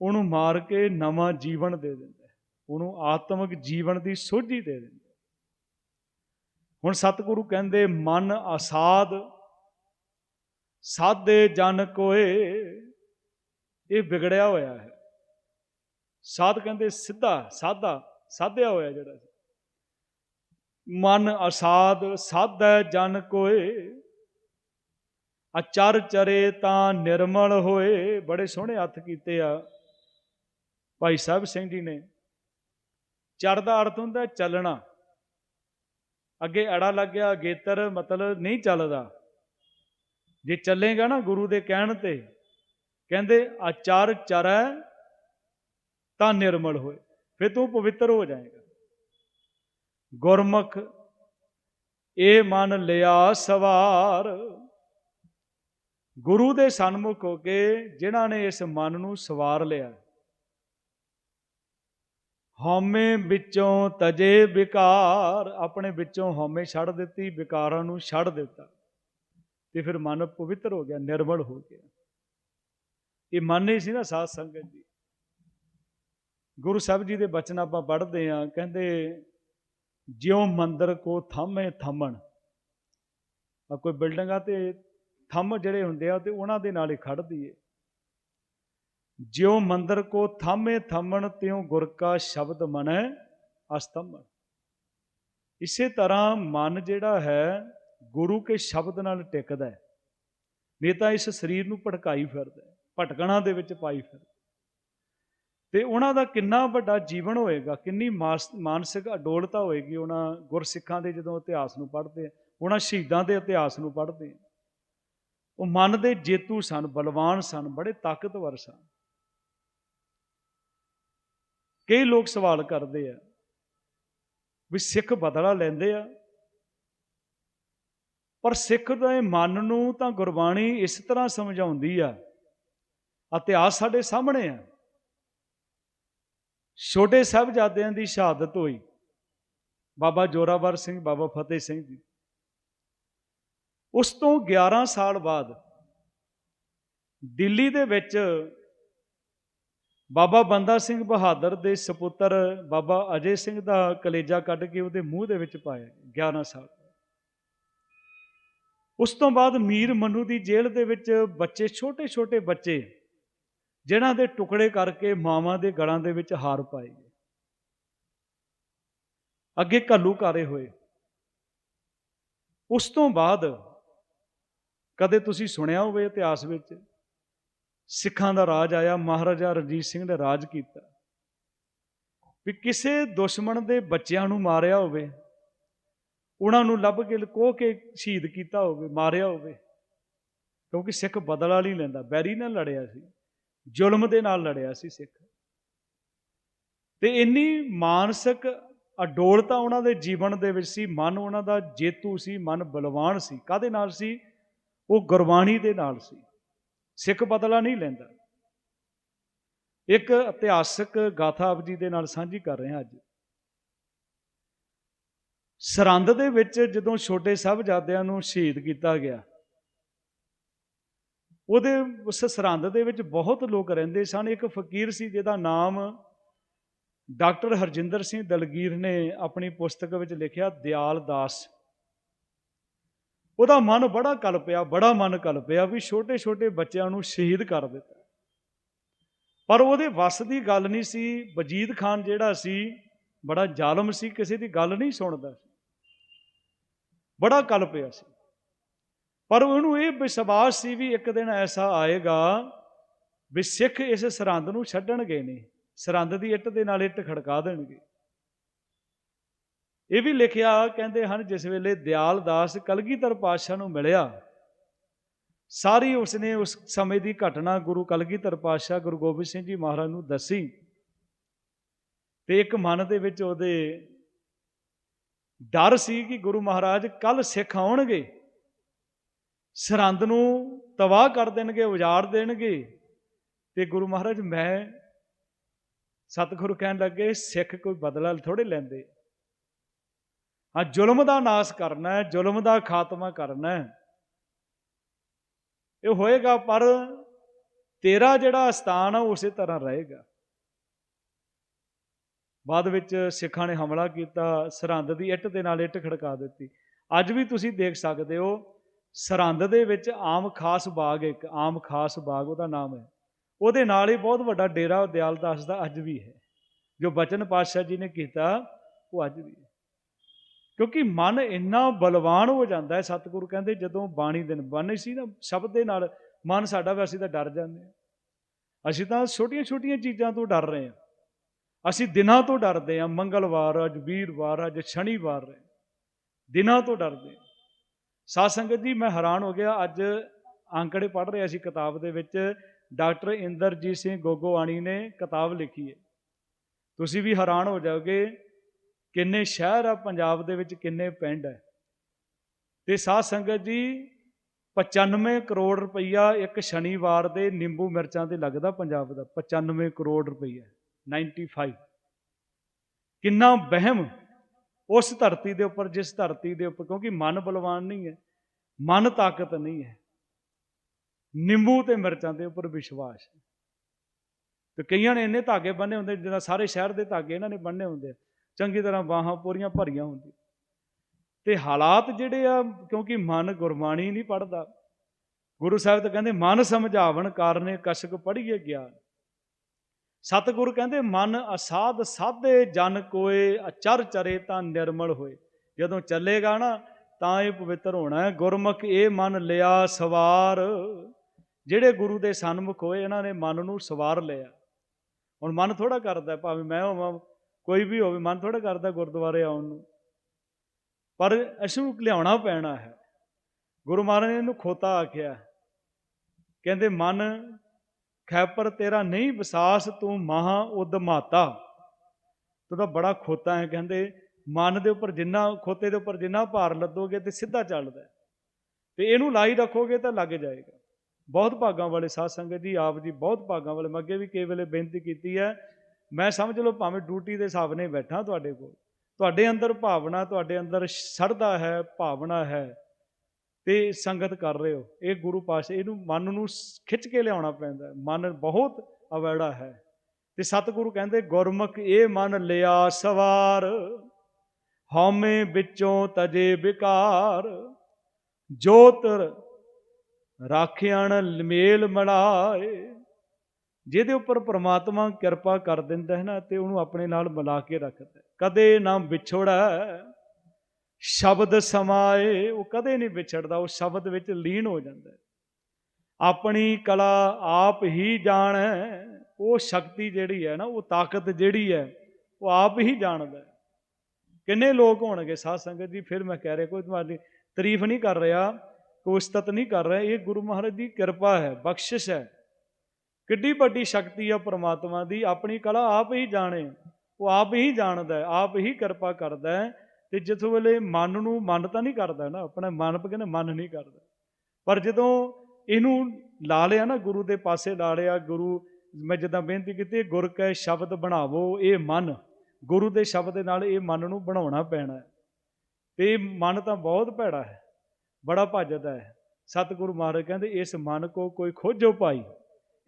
ਉਹਨੂੰ ਮਾਰ ਕੇ ਨਵਾਂ ਜੀਵਨ ਦੇ ਦਿੰਦਾ ਉਹਨੂੰ ਆਤਮਿਕ ਜੀਵਨ ਦੀ ਸੋਝੀ ਦੇ ਦਿੰਦਾ ਹੁਣ ਸਤਿਗੁਰੂ ਕਹਿੰਦੇ, ਮਨ ਆਸਾਦ ਸਾਦੇ ਜਨ ਕੋਏ। ਇਹ ਵਿਗੜਿਆ ਹੋਇਆ ਹੈ। ਸਾਧ ਕਹਿੰਦੇ, ਸਿੱਧਾ ਸਾਦਾ ਸਾਧਿਆ ਹੋਇਆ ਜਿਹੜਾ ਮਨ ਅਸਾਦ ਸਾਧੈ ਜਨ ਕੋਏ। ਅਚਰ ਚਰੇ ਤਾਂ ਨਿਰਮਲ ਹੋਏ। ਬੜੇ ਸੋਹਣੇ ਹੱਥ ਕੀਤੇ ਆ। ਭਾਈ ਸਾਹਿਬ ਸਿੰਘ ਜੀ ਨੇ ਚੜਦਾ ਅਰਥ ਹੁੰਦਾ ਚੱਲਣਾ। ਅੱਗੇ ਅੜਾ ਲੱਗਿਆ ਅਗੇਤਰ ਮਤਲਬ ਨਹੀਂ ਚੱਲਦਾ। ਜੇ ਚੱਲੇਗਾ ਨਾ ਗੁਰੂ ਦੇ ਕਹਿਣ ਤੇ, ਕਹਿੰਦੇ ਆਚਾਰ ਚਰੈ ਤਾਂ ਨਿਰਮਲ ਹੋਏ, ਫਿਰ ਤੂੰ ਪਵਿੱਤਰ ਹੋ ਜਾਏਗਾ। ਗੁਰਮੁਖ ਇਹ ਮਨ ਲਿਆ ਸਵਾਰ। ਗੁਰੂ ਦੇ ਸਨਮੁਖ ਹੋ ਕੇ ਜਿਨ੍ਹਾਂ ਨੇ ਇਸ ਮਨ ਨੂੰ ਸਵਾਰ ਲਿਆ ਹਉਮੈ ਵਿੱਚੋਂ ਤਜੇ ਵਿਕਾਰ, ਆਪਣੇ ਵਿੱਚੋਂ ਹਉਮੈ ਛੱਡ ਦਿੱਤੀ, ਵਿਕਾਰਾਂ ਨੂੰ ਛੱਡ ਦਿੱਤਾ। ਤੇ ਫਿਰ ਮਨ ਪਵਿੱਤਰ ਹੋ ਗਿਆ, ਨਿਰਮਲ ਹੋ ਗਿਆ। ਇਹ ਮਨ ਹੀ ਸੀ ਨਾ ਸਾਧ ਸੰਗਤ ਜੀ ਗੁਰੂ ਸਾਹਿਬ ਜੀ ਦੇ ਬਚਨ ਆਪਾਂ ਪੜ੍ਹਦੇ ਆ ਕਹਿੰਦੇ, ਜਿਉ ਮੰਦਰ ਕੋ ਥਾਮੇ ਥੰਮਣ। ਆ ਕੋਈ ਬਿਲਡਿੰਗਾਂ ਤੇ ਥੰਮ ਜਿਹੜੇ ਹੁੰਦੇ ਆ ਤੇ ਉਹਨਾਂ ਦੇ ਨਾਲ ਹੀ ਖੜਦੀ ਏ। ਜਿਉ ਮੰਦਰ ਕੋ ਥਾਮੇ ਥੰਮਣ ਤਿਉ ਗੁਰ ਕਾ ਸ਼ਬਦ ਮਨੈ ਅਸਤੰਭਣ ਇਸੇ ਤਰ੍ਹਾਂ ਮਨ ਜਿਹੜਾ ਹੈ ਗੁਰੂ ਕੇ ਸ਼ਬਦ ਨਾਲ ਟਿਕਦਾ ਹੈ। ਨਹੀਂ ਤਾਂ ਇਸ ਸਰੀਰ ਨੂੰ ਭਟਕਾਈ ਫਿਰਦਾ ਹੈ, ਭਟਕਣਾ ਦੇ ਵਿੱਚ ਪਾਈ ਫਿਰਦਾ ਤੇ ਉਹਨਾਂ ਦਾ ਕਿੰਨਾ ਵੱਡਾ ਜੀਵਨ ਹੋਏਗਾ ਕਿੰਨੀ ਮਾਸ- ਮਾਨਸਿਕ ਅਡੋਲਤਾ ਹੋਏਗੀ ਉਹਨਾਂ ਗੁਰਸਿੱਖਾਂ ਦੇ ਜਦੋਂ ਇਤਿਹਾਸ ਨੂੰ ਪੜ੍ਹਦੇ ਆ ਉਹਨਾਂ ਸ਼ਹੀਦਾਂ ਦੇ ਇਤਿਹਾਸ ਨੂੰ ਪੜ੍ਹਦੇ ਆ। ਉਹ ਮਨ ਦੇ ਜੇਤੂ ਸਨ ਬਲਵਾਨ ਸਨ ਬੜੇ ਤਾਕਤਵਰ ਸਨ। ਕਈ ਲੋਕ ਸਵਾਲ ਕਰਦੇ ਆ ਵੀ ਸਿੱਖ ਬਦਲਾ ਲੈਂਦੇ ਆ। ਪਰ ਸਿੱਖ ਦੇ ਮਨ ਨੂੰ ਤਾਂ ਗੁਰਬਾਣੀ ਇਸ ਤਰ੍ਹਾਂ ਸਮਝਾਉਂਦੀ ਆ, ਇਤਿਹਾਸ ਸਾਡੇ ਸਾਹਮਣੇ ਆ। ਛੋਟੇ ਸਾਹਿਬਜ਼ਾਦਿਆਂ ਦੀ ਸ਼ਹਾਦਤ ਹੋਈ, ਬਾਬਾ ਜੋਰਾਵਰ ਸਿੰਘ, ਬਾਬਾ ਫਤਿਹ ਸਿੰਘ ਜੀ। ਉਸ ਤੋਂ 11 ਸਾਲ ਬਾਅਦ ਦਿੱਲੀ ਦੇ ਵਿੱਚ ਬਾਬਾ ਬੰਦਾ ਸਿੰਘ ਬਹਾਦਰ ਦੇ ਸੁਪੁੱਤਰ ਬਾਬਾ ਅਜੇ ਸਿੰਘ ਦਾ ਕਲੇਜਾ ਕੱਢ ਕੇ ਉਹਦੇ ਮੂੰਹ ਦੇ ਵਿੱਚ ਪਾਇਆ 11 ਸਾਲ। ਉਸ ਤੋਂ ਬਾਅਦ ਮੀਰ ਮਨੂ ਦੀ ਜੇਲ੍ਹ ਦੇ ਵਿੱਚ ਬੱਚੇ ਛੋਟੇ ਛੋਟੇ ਬੱਚੇ ਜਿਨ੍ਹਾਂ ਦੇ ਟੁਕੜੇ ਕਰਕੇ ਮਾਵਾਂ ਦੇ ਗਲਾਂ ਦੇ ਵਿੱਚ ਹਾਰ ਪਾਏ ਗਏ ਅੱਗੇ ਘੱਲੂ ਕਾਰੇ ਹੋਏ। ਉਸ ਤੋਂ ਬਾਅਦ ਕਦੇ ਤੁਸੀਂ ਸੁਣਿਆ ਹੋਵੇ ਇਤਿਹਾਸ ਵਿੱਚ ਸਿੱਖਾਂ ਦਾ ਰਾਜ ਆਇਆ, ਮਹਾਰਾਜਾ ਰਣਜੀਤ ਸਿੰਘ ਨੇ ਰਾਜ ਕੀਤਾ। ਵੀ ਕਿਸੇ ਦੁਸ਼ਮਣ ਦੇ ਬੱਚਿਆਂ ਨੂੰ ਮਾਰਿਆ ਹੋਵੇ, ਉਹਨਾਂ ਨੂੰ ਲੱਭ ਕੇ ਲਕੋ ਕੇ ਸ਼ਹੀਦ ਕੀਤਾ ਹੋਵੇ, ਮਾਰਿਆ ਹੋਵੇ, ਕਿਉਂਕਿ ਸਿੱਖ ਬਦਲਾ ਨਹੀਂ ਲੈਂਦਾ, ਬੈਰੀ ਨਾਲ ਲੜਿਆ ਸੀ, ਜ਼ੁਲਮ ਦੇ ਨਾਲ ਲੜਿਆ ਸੀ ਸਿੱਖ। ਤੇ ਇੰਨੀ ਮਾਨਸਿਕ ਅਡੋਲਤਾ ਉਹਨਾਂ ਦੇ ਜੀਵਨ ਦੇ ਵਿੱਚ ਸੀ, ਮਨ ਉਹਨਾਂ ਦਾ ਜੇਤੂ ਸੀ, ਮਨ ਬਲਵਾਨ ਸੀ ਕਾਦੇ ਨਾਲ ਸੀ? ਉਹ ਗੁਰਬਾਣੀ ਦੇ ਨਾਲ ਸੀ। ਸਿੱਖ ਬਦਲਾ ਨਹੀਂ ਲੈਂਦਾ। ਇੱਕ ਇਤਿਹਾਸਕ ਗਾਥਾ ਆਪ ਜੀ ਦੇ ਨਾਲ ਸਾਂਝੀ ਕਰ ਰਹੇ ਹਾਂ ਅੱਜ। ਸਰੰਦ ਦੇ ਵਿੱਚ ਜਦੋਂ ਛੋਟੇ ਸਾਹਿਬਜ਼ਾਦਿਆਂ ਨੂੰ ਸ਼ਹੀਦ ਕੀਤਾ ਗਿਆ, ਉਹਦੇ ਉਸ ਸਰਹੰਦ ਦੇ ਵਿੱਚ ਬਹੁਤ ਲੋਕ ਰਹਿੰਦੇ ਸਨ। ਇੱਕ ਫਕੀਰ ਸੀ ਜਿਹਦਾ ਨਾਮ ਡਾਕਟਰ ਹਰਜਿੰਦਰ ਸਿੰਘ ਦਲਗੀਰ ਨੇ ਆਪਣੀ ਪੁਸਤਕ ਵਿੱਚ ਲਿਖਿਆ, ਦਿਆਲ ਦਾਸ। ਉਹਦਾ ਮਨ ਬੜਾ ਕਲਪਿਆ ਬੜਾ ਮਨ ਕਲਪਿਆ ਵੀ ਛੋਟੇ ਛੋਟੇ ਬੱਚਿਆਂ ਨੂੰ ਸ਼ਹੀਦ ਕਰ ਦਿੱਤਾ। ਪਰ ਉਹਦੇ ਵੱਸ ਦੀ ਗੱਲ ਨਹੀਂ ਸੀ, ਵਜੀਦ ਖਾਨ ਜਿਹੜਾ ਸੀ, ਬੜਾ ਜ਼ਾਲਮ ਸੀ, ਕਿਸੇ ਦੀ ਗੱਲ ਨਹੀਂ ਸੁਣਦਾ ਸੀ। ਬੜਾ ਕਲਪਿਆ ਸੀ। ਪਰ ਉਹਨੂੰ ਇਹ ਵਿਸ਼ਵਾਸ ਸੀ ਵੀ ਇੱਕ ਦਿਨ ਐਸਾ ਆਏਗਾ ਵੀ ਸਿੱਖ ਇਸ ਸਰਹੰਦ ਨੂੰ ਛੱਡਣਗੇ ਨਹੀਂ, ਸਰਹੰਦ ਦੀ ਇੱਟ ਦੇ ਨਾਲ ਇੱਟ ਖੜਕਾ ਦੇਣਗੇ। ਇਹ ਵੀ ਲਿਖਿਆ, ਕਹਿੰਦੇ ਹਨ, ਜਿਸ ਵੇਲੇ ਦਿਆਲ ਦਾਸ ਕਲਗੀਧਰ ਪਾਤਸ਼ਾਹ ਨੂੰ ਮਿਲਿਆ, ਸਾਰੀ ਉਸਨੇ ਉਸ ਸਮੇਂ ਦੀ ਘਟਨਾ ਗੁਰੂ ਕਲਗੀਧਰ ਪਾਤਸ਼ਾਹ ਗੁਰੂ ਗੋਬਿੰਦ ਸਿੰਘ ਜੀ ਮਹਾਰਾਜ ਨੂੰ ਦੱਸੀ ਤੇ ਇੱਕ ਮਨ ਦੇ ਵਿੱਚ ਉਹਦੇ ਡਰ ਸੀ ਕਿ ਗੁਰੂ ਮਹਾਰਾਜ ਕੱਲ ਸਿੱਖ ਆਉਣਗੇ, ਸਰਹੰਦ ਨੂੰ ਤਬਾਹ ਕਰ ਦੇਣਗੇ, ਉਜਾੜ ਦੇਣਗੇ ਤੇ ਗੁਰੂ ਮਹਾਰਾਜ ਮੈਂ ਸਤਿਗੁਰੂ ਕਹਿਣ ਲੱਗੇ, ਸਿੱਖ ਕੋਈ ਬਦਲਾ ਥੋੜੇ ਲੈਂਦੇ। ਹਾਂ ਜ਼ੁਲਮ ਦਾ ਨਾਸ ਕਰਨਾ ਹੈ, ਜ਼ੁਲਮ ਦਾ ਖਾਤਮਾ ਕਰਨਾ ਹੈ। ਇਹ ਹੋਏਗਾ, ਪਰ ਤੇਰਾ ਜਿਹੜਾ ਅਸਥਾਨ ਆ ਉਸੇ ਤਰ੍ਹਾਂ ਰਹੇਗਾ। ਬਾਅਦ ਵਿੱਚ ਸਿੱਖਾਂ ਨੇ ਹਮਲਾ ਕੀਤਾ, ਸਰਹੰਦ ਦੀ ਇੱਟ ਦੇ ਨਾਲ ਇੱਟ ਖੜਕਾ ਦਿੱਤੀ। ਅੱਜ ਵੀ ਤੁਸੀਂ ਦੇਖ ਸਕਦੇ ਹੋ, ਸਰਹੰਦ ਦੇ ਵਿੱਚ ਆਮ ਖਾਸ ਬਾਗ ਇੱਕ, ਆਮ ਖਾਸ ਬਾਗ ਉਹਦਾ ਨਾਮ ਹੈ। ਉਹਦੇ ਨਾਲ ਹੀ ਬਹੁਤ ਵੱਡਾ ਡੇਰਾ ਦਿਆਲਦਾਸ ਦਾ ਅੱਜ ਵੀ ਹੈ। ਜੋ ਬਚਨ ਪਾਤਸ਼ਾਹ ਜੀ ਨੇ ਕੀਤਾ, ਉਹ ਅੱਜ ਵੀ ਹੈ। ਕਿਉਂਕਿ ਮਨ ਇੰਨਾ ਬਲਵਾਨ ਹੋ ਜਾਂਦਾ ਹੈ, ਸਤਿਗੁਰੂ ਕਹਿੰਦੇ ਜਦੋਂ ਬਾਣੀ ਦਿਨ ਬਾਣੀ ਸੀ ਨਾ ਸ਼ਬਦ ਦੇ ਨਾਲ ਮਨ ਸਾਡਾ ਵੀ ਅਸੀਂ ਤਾਂ ਡਰ ਜਾਂਦੇ ਹਾਂ। ਅਸੀਂ ਤਾਂ ਛੋਟੀਆਂ ਛੋਟੀਆਂ ਚੀਜ਼ਾਂ ਤੋਂ ਡਰ ਰਹੇ ਹਾਂ। ਅਸੀਂ ਦਿਨਾਂ ਤੋਂ ਡਰਦੇ ਹਾਂ, ਮੰਗਲਵਾਰ ਅੱਜ, ਵੀਰਵਾਰ ਅੱਜ, ਸ਼ਨੀਵਾਰ ਹੈ। ਦਿਨਾਂ ਤੋਂ ਡਰਦੇ ਹਾਂ। ਸਾਧ ਸੰਗਤ ਜੀ, ਮੈਂ ਹੈਰਾਨ ਹੋ ਗਿਆ, ਅੱਜ ਅੰਕੜੇ ਪੜ੍ਹ ਰਿਹਾ ਸੀ ਕਿਤਾਬ ਦੇ ਵਿੱਚ, ਡਾਕਟਰ ਇੰਦਰਜੀਤ ਸਿੰਘ ਗੋਗੋਆਣੀ ਨੇ ਕਿਤਾਬ ਲਿਖੀ ਹੈ। ਤੁਸੀਂ ਵੀ ਹੈਰਾਨ ਹੋ ਜਾਓਗੇ ਕਿੰਨੇ ਸ਼ਹਿਰ ਆ ਪੰਜਾਬ ਦੇ ਵਿੱਚ, ਕਿੰਨੇ ਪਿੰਡ ਹੈ ਤੇ ਸਾਧ ਸੰਗਤ ਜੀ 95 ਕਰੋੜ ਰੁਪਈਆ ਇੱਕ ਸ਼ਨੀਵਾਰ ਦੇ ਨਿੰਬੂ ਮਿਰਚਾਂ ਤੇ ਲੱਗਦਾ ਪੰਜਾਬ ਦਾ 95 ਕਰੋੜ ਰੁਪਈਆ 95 ਕਿੰਨਾ ਵਹਿਮ ਉਸ ਧਰਤੀ ਦੇ ਉੱਪਰ, ਜਿਸ ਧਰਤੀ ਦੇ ਉੱਪਰ, ਕਿਉਂਕਿ ਮਨ ਬਲਵਾਨ ਨਹੀਂ ਹੈ, ਮਨ ਤਾਕਤ ਨਹੀਂ ਹੈ, ਨਿੰਬੂ ਤੇ ਮਿਰਚਾਂ ਦੇ ਉੱਪਰ ਵਿਸ਼ਵਾਸ। ਹੈ ਤੇ ਕਈਆਂ ਨੇ ਇੰਨੇ ਧਾਗੇ ਬੰਨੇ ਹੁੰਦੇ, ਜਿੱਦਾਂ ਸਾਰੇ ਸ਼ਹਿਰ ਦੇ ਧਾਗੇ ਇਹਨਾਂ ਨੇ ਬੰਨੇ ਹੁੰਦੇ ਚੰਗੀ ਤਰ੍ਹਾਂ ਬਾਹਾਂ ਪੂਰੀਆਂ ਭਰੀਆਂ ਹੁੰਦੀਆਂ। ਤੇ ਹਾਲਾਤ ਜਿਹੜੇ ਆ, ਕਿਉਂਕਿ ਮਨ ਗੁਰਬਾਣੀ ਨਹੀਂ ਪੜਦਾ ਗੁਰੂ ਸਾਹਿਬ ਤਾਂ ਕਹਿੰਦੇ, ਮਨ ਸਮਝਾਵਣ ਕਾਰਨੇ ਕਸ਼ਕ ਪੜੀਏ ਗਿਆਨ। ਸਤਿਗੁਰ ਕਹਿੰਦੇ, ਮਨ ਅਸਾਧ ਸਾਧੇ, ਜਨ ਕੋਏ ਅਚਰ ਚਰੇ ਤਾਂ ਨਿਰਮਲ ਹੋਏ। ਜਦੋਂ ਚੱਲੇਗਾ ਨਾ, ਤਾਂ ਇਹ ਪਵਿੱਤਰ ਹੋਣਾ ਹੈ, ਗੁਰਮੁਖ ਇਹ ਮਨ ਲਿਆ ਸਵਾਰ। ਜਿਹੜੇ ਗੁਰੂ ਦੇ ਸਨਮੁਖ ਹੋਏ, ਇਹਨਾਂ ਨੇ ਮਨ ਨੂੰ ਸਵਾਰ ਲਿਆ। ਹੁਣ ਮਨ ਥੋੜਾ ਕਰਦਾ, ਭਾਵੇਂ ਮੈਂ ਹੋਵਾਂ ਕੋਈ ਵੀ ਹੋਵੇ, ਮਨ ਥੋੜਾ ਕਰਦਾ ਗੁਰਦੁਆਰੇ ਆਉਣ ਨੂੰ। ਪਰ ਅਸੀਂ ਨੂੰ ਲਿਆਉਣਾ ਪੈਣਾ ਹੈ। ਗੁਰੂ ਮਹਾਰਾਜ ਨੇ ਇਹਨੂੰ ਖੋਤਾ ਆਖਿਆ ਕਹਿੰਦੇ, ਮਨ ਖੈਪਰ ਤੇਰਾ ਨਹੀਂ ਵਿਸਾਸ, ਤੂੰ ਮਹਾ ਉਦਮਾਤਾ। ਤੂੰ ਤਾਂ ਬੜਾ ਖੋਤਾ ਹੈ। ਕਹਿੰਦੇ, ਮਨ ਦੇ ਉੱਪਰ ਜਿੰਨਾ, ਖੋਤੇ ਦੇ ਉੱਪਰ ਜਿੰਨਾ ਭਾਰ ਲੱਦੋਗੇ ਤੇ ਸਿੱਧਾ ਚੱਲਦਾ ਤੇ ਇਹਨੂੰ ਲਾਈ ਰੱਖੋਗੇ ਤਾਂ ਲੱਗ ਜਾਏਗਾ। ਬਹੁਤ ਭਾਗਾਂ ਵਾਲੇ ਸਾਧ ਸੰਗਤ ਜੀ, ਆਪ ਜੀ ਬਹੁਤ ਭਾਗਾਂ ਵਾਲੇ। ਮੈਂ ਅੱਗੇ ਵੀ ਕਈ ਵੇਲੇ ਬੇਨਤੀ ਕੀਤੀ ਹੈ ਮੈਂ ਸਮਝ ਲਓ ਭਾਵੇਂ ਡਿਊਟੀ ਦੇ ਹਿਸਾਬ ਨਾਲ ਬੈਠਾ ਤੁਹਾਡੇ ਕੋਲ। ਤੁਹਾਡੇ ਅੰਦਰ ਭਾਵਨਾ, ਤੁਹਾਡੇ ਅੰਦਰ ਸ਼ਰਧਾ ਹੈ, ਭਾਵਨਾ ਹੈ, ਤੇ ਸੰਗਤ ਕਰ ਰਹੇ ਹੋ। ਇਹ ਗੁਰੂ ਪਾਸੇ ਇਹਨੂੰ ਮਨ ਨੂੰ ਖਿੱਚ ਕੇ ਲਿਆਉਣਾ ਪੈਂਦਾ ਮਨ ਬਹੁਤ ਅਵੈੜਾ ਹੈ। ਤੇ ਸਤਿਗੁਰੂ ਕਹਿੰਦੇ, ਗੁਰਮੁਖ ਇਹ ਮਨ ਲਿਆ ਸਵਾਰ, ਹਉਮੈ ਵਿੱਚੋਂ ਤਜੇ ਵਿਕਾਰ। ਜੋਤਰ, ਰਾਖਿਆਣ ਮੇਲ ਮੜਾਏ ਜਿਹਦੇ ਉੱਪਰ ਪ੍ਰਮਾਤਮਾ ਕਿਰਪਾ ਕਰ ਦਿੰਦਾ ਹੈ ਨਾ, ਤੇ ਉਹਨੂੰ ਆਪਣੇ ਨਾਲ ਮਿਲਾ ਕੇ ਰੱਖਦਾ ਕਦੇ ਨਾ ਵਿਛੋੜਾ, ਸ਼ਬਦ ਸਮਾਏ, ਉਹ ਕਦੇ ਨਹੀਂ ਵਿਛੜਦਾ, ਉਹ ਸ਼ਬਦ ਵਿੱਚ ਲੀਨ ਹੋ ਜਾਂਦਾ ਆਪਣੀ ਕਲਾ ਆਪ ਹੀ ਜਾਣੈ, ਉਹ ਸ਼ਕਤੀ ਜਿਹੜੀ ਹੈ ਨਾ, ਉਹ ਤਾਕਤ ਜਿਹੜੀ ਹੈ, ਉਹ ਆਪ ਹੀ ਜਾਣਦਾ ਕਿੰਨੇ ਲੋਕ ਹੋਣਗੇ ਸਾਧ ਸੰਗਤ ਜੀ, ਫਿਰ ਮੈਂ ਕਹਿ ਰਿਹਾ, ਕੋਈ ਤੁਹਾਡੀ ਤਾਰੀਫ ਨਹੀਂ ਕਰ ਰਿਹਾ, ਕੋਈ ਉਸਤਤ ਨਹੀਂ ਕਰ ਰਿਹਾ, ਇਹ ਗੁਰੂ ਮਹਾਰਾਜ ਦੀ ਕਿਰਪਾ ਹੈ, ਬਖਸ਼ਿਸ਼ ਹੈ। ਕਿੱਡੀ ਵੱਡੀ ਸ਼ਕਤੀ ਆ ਪ੍ਰਮਾਤਮਾ ਦੀ, ਆਪਣੀ ਕਲਾ ਆਪ ਹੀ ਜਾਣੇ, ਉਹ ਆਪ ਹੀ ਜਾਣਦਾ, ਆਪ ਹੀ ਕਿਰਪਾ ਕਰਦਾ ਹੈ ਤੇ ਜਿਸ ਵੇਲੇ ਮਨ ਨੂੰ ਮਨ ਤਾਂ ਨਹੀਂ ਕਰਦਾ ਨਾ, ਆਪਣਾ ਮਨ ਕਹਿੰਦੇ ਮਨ ਨਹੀਂ ਕਰਦਾ। ਪਰ ਜਦੋਂ ਇਹਨੂੰ ਲਾ ਲਿਆ ਨਾ, ਗੁਰੂ ਦੇ ਪਾਸੇ ਲਾ ਲਿਆ, ਗੁਰੂ, ਮੈਂ ਜਦਾਂ ਬੇਨਤੀ ਕੀਤੀ, ਗੁਰ ਕੈ ਸ਼ਬਦ ਬਣਾਵੋ, ਇਹ ਮਨ, ਗੁਰੂ ਦੇ ਸ਼ਬਦ ਦੇ ਨਾਲ ਇਹ ਮਨ ਨੂੰ ਬਣਾਉਣਾ ਪੈਣਾ ਤੇ ਇਹ ਮਨ ਤਾਂ ਬਹੁਤ ਭੈੜਾ ਹੈ, ਬੜਾ ਭੱਜਦਾ ਹੈ। ਸਤਿਗੁਰੂ ਮਹਾਰਾਜ ਕਹਿੰਦੇ, ਇਸ ਮਨ ਕੋ ਕੋਈ ਖੋਜੋ ਪਾਈ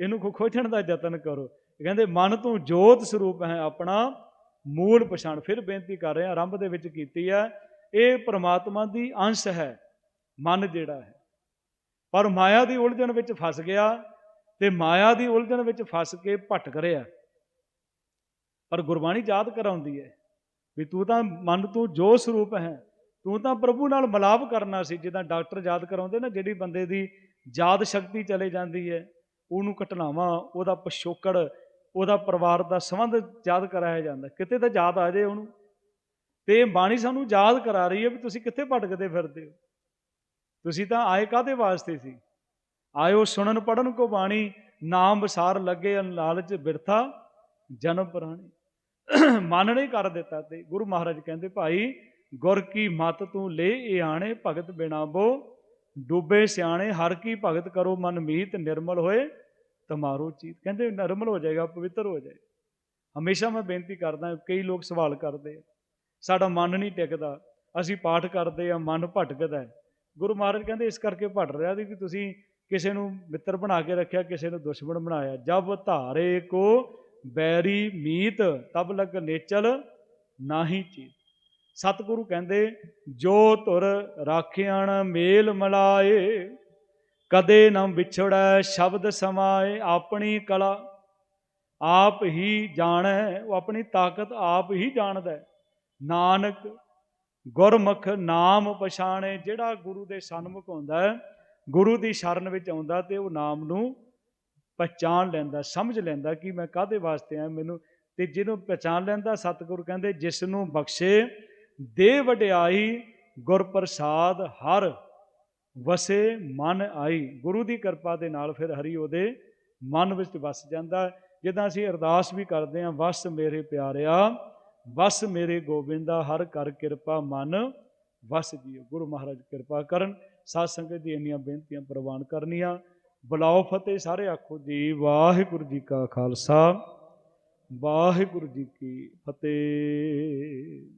ਇਹਨੂੰ ਕੋ ਖੋਜਣ ਦਾ ਯਤਨ ਕਰੋ। ਕਹਿੰਦੇ, ਮਨ ਤੋਂ ਜੋਤ ਸਰੂਪ ਹੈ, ਆਪਣਾ ਮੂਲ ਪਛਾਣ। ਫਿਰ ਬੇਨਤੀ ਕਰ ਰਹੇ ਹਾਂ ਆਰੰਭ ਦੇ ਵਿੱਚ ਕੀਤੀ ਹੈ, ਇਹ ਪ੍ਰਮਾਤਮਾ ਦੀ ਅੰਸ਼ ਹੈ, ਮਨ ਜਿਹੜਾ ਹੈ। ਪਰ ਮਾਇਆ ਦੀ ਉਲਝਣ ਵਿੱਚ ਫਸ ਗਿਆ ਤੇ ਮਾਇਆ ਦੀ ਉਲਝਣ ਵਿੱਚ ਫਸ ਕੇ ਭਟਕ ਰਿਹਾ। ਪਰ ਗੁਰਬਾਣੀ ਯਾਦ ਕਰਾਉਂਦੀ ਹੈ ਵੀ ਤੂੰ ਤਾਂ ਮਨ ਤੂੰ ਜੋ ਸਰੂਪ ਹੈ, ਤੂੰ ਤਾਂ ਪ੍ਰਭੂ ਨਾਲ ਮਿਲਾਪ ਕਰਨਾ ਸੀ। ਜਿੱਦਾਂ ਡਾਕਟਰ ਯਾਦ ਕਰਾਉਂਦੇ ਨਾ, ਜਿਹੜੀ ਬੰਦੇ ਦੀ ਯਾਦ ਸ਼ਕਤੀ ਚਲੇ ਜਾਂਦੀ ਹੈ। ਉਹਨੂੰ ਘਟਨਾਵਾਂ, ਉਹਦਾ ਪਿਛੋਕੜ, ਉਹਦਾ ਪਰਿਵਾਰ ਦਾ ਸੰਬੰਧ ਯਾਦ ਕਰਾਇਆ ਜਾਂਦਾ। ਕਿਤੇ ਤਾਂ ਯਾਦ ਆ ਜਾਏ ਉਹਨੂੰ। ਤੇ ਬਾਣੀ ਸਾਨੂੰ ਯਾਦ ਕਰਾ ਰਹੀ ਹੈ ਵੀ ਤੁਸੀਂ ਕਿੱਥੇ ਭਟਕਦੇ ਫਿਰਦੇ ਹੋ। ਤੁਸੀਂ ਤਾਂ ਆਏ ਕਾਦੇ ਵਾਸਤੇ ਸੀ? ਆਇਓ ਸੁਣਨ ਪੜਨ ਕੋ ਬਾਣੀ, ਨਾਮ ਵਿਸਾਰ ਲੱਗੇ ਲਾਲਚ ਬਿਰਥਾ ਜਨਮ ਪ੍ਰਾਣੀ। ਮਨ ਨਹੀਂ ਕਰ ਦਿੱਤਾ ਤੇ ਗੁਰੂ ਮਹਾਰਾਜ ਕਹਿੰਦੇ, ਭਾਈ ਗੁਰ ਕੀ ਮਤ ਤੂੰ ਲੈ ਇਹ ਆਣੇ, ਭਗਤ ਬਿਨਾ ਬੋ ਡੂਬੇ ਸਿਆਣੇ, ਹਰ ਕੀ ਭਗਤ ਕਰੋ, ਮਨ ਮੀਤ ਨਿਰਮਲ ਹੋਏ, ਤਮਾਰੋ ਚੀਤ। ਕਹਿੰਦੇ ਨਿਰਮਲ ਹੋ ਜਾਏਗਾ, ਪਵਿੱਤਰ ਹੋ ਜਾਏਗਾ। ਹਮੇਸ਼ਾ ਮੈਂ ਬੇਨਤੀ ਕਰਦਾ ਕਈ ਲੋਕ ਸਵਾਲ ਕਰਦੇ ਆ। ਸਾਡਾ ਮਨ ਨਹੀਂ ਟਿਕਦਾ। ਅਸੀਂ ਪਾਠ ਕਰਦੇ ਆ ਮਨ ਭਟਕਦਾ ਗੁਰੂ ਮਹਾਰਾਜ ਕਹਿੰਦੇ, ਇਸ ਕਰਕੇ ਭਟ ਰਿਹਾ ਸੀ ਕਿ ਤੁਸੀਂ ਕਿਸੇ ਨੂੰ ਮਿੱਤਰ ਬਣਾ ਕੇ ਰੱਖਿਆ, ਕਿਸੇ ਨੂੰ ਦੁਸ਼ਮਣ ਬਣਾਇਆ। ਜਬ ਧਾਰੇ ਕੋ ਬੈਰੀ ਮੀਤ, ਤਬ ਲਗ ਨੇਚਲ, ਨਾਹੀ ਚੀਤ। ਸਤਿਗੁਰੂ ਕਹਿੰਦੇ, ਜੋ ਤੁਰ ਰਾਖਿਆਣ ਮੇਲ ਮਲਾਏ, ਕਦੇ ਨਾ ਵਿਛੜੈ ਸ਼ਬਦ ਸਮਾਏ ਆਪਣੀ ਕਲਾ। ਆਪ ਹੀ ਜਾਣੈ, ਉਹ ਆਪਣੀ ਤਾਕਤ ਆਪ ਹੀ ਜਾਣਦਾ ਨਾਨਕ, ਗੁਰਮੁਖ ਨਾਮ ਪਛਾਣੇ, ਜਿਹੜਾ ਗੁਰੂ ਦੇ ਸਨਮੁਖ ਹੁੰਦਾ ਹੈ, ਗੁਰੂ ਦੀ ਸ਼ਰਨ ਵਿੱਚ ਆਉਂਦਾ ਤੇ ਉਹ ਨਾਮ ਨੂੰ ਪਛਾਣ ਲੈਂਦਾ, ਸਮਝ ਲੈਂਦਾ ਕਿ ਮੈਂ ਕਾਦੇ ਵਾਸਤੇ ਆ ਮੈਨੂੰ ਤੇ ਜਿਹਨੂੰ ਪਛਾਣ ਲੈਂਦਾ, ਸਤਿਗੁਰੂ ਕਹਿੰਦੇ, ਜਿਸ ਨੂੰ ਬਖਸ਼ੇ ਦੇ ਵਡਿਆਈ ਗੁਰ ਪ੍ਰਸਾਦ ਹਰ ਵਸੇ ਮਨ ਆਈ। ਗੁਰੂ ਦੀ ਕਿਰਪਾ ਦੇ ਨਾਲ ਫਿਰ ਹਰੀ ਉਹਦੇ ਮਨ ਵਿੱਚ ਵਸ ਜਾਂਦਾ ਜਿੱਦਾਂ ਅਸੀਂ ਅਰਦਾਸ ਵੀ ਕਰਦੇ ਹਾਂ, ਵਸ ਮੇਰੇ ਪਿਆਰਿਆ, ਵਸ ਮੇਰੇ ਗੋਬਿੰਦਾ, ਹਰ ਕਰ ਕਿਰਪਾ ਮਨ, ਵਸ ਜੀਓ। ਗੁਰੂ ਮਹਾਰਾਜ ਕਿਰਪਾ ਕਰਨ, ਸਾਧ ਸੰਗਤ ਦੀ ਇੰਨੀਆਂ ਬੇਨਤੀਆਂ ਪ੍ਰਵਾਨ ਕਰਨੀਆਂ। ਬੁਲਾਓ ਫਤਿਹ ਸਾਰੇ, ਆਖੋ ਜੀ, ਵਾਹਿਗੁਰੂ ਜੀ ਕਾ ਖਾਲਸਾ, ਵਾਹਿਗੁਰੂ ਜੀ ਕੀ ਫਤਿਹ।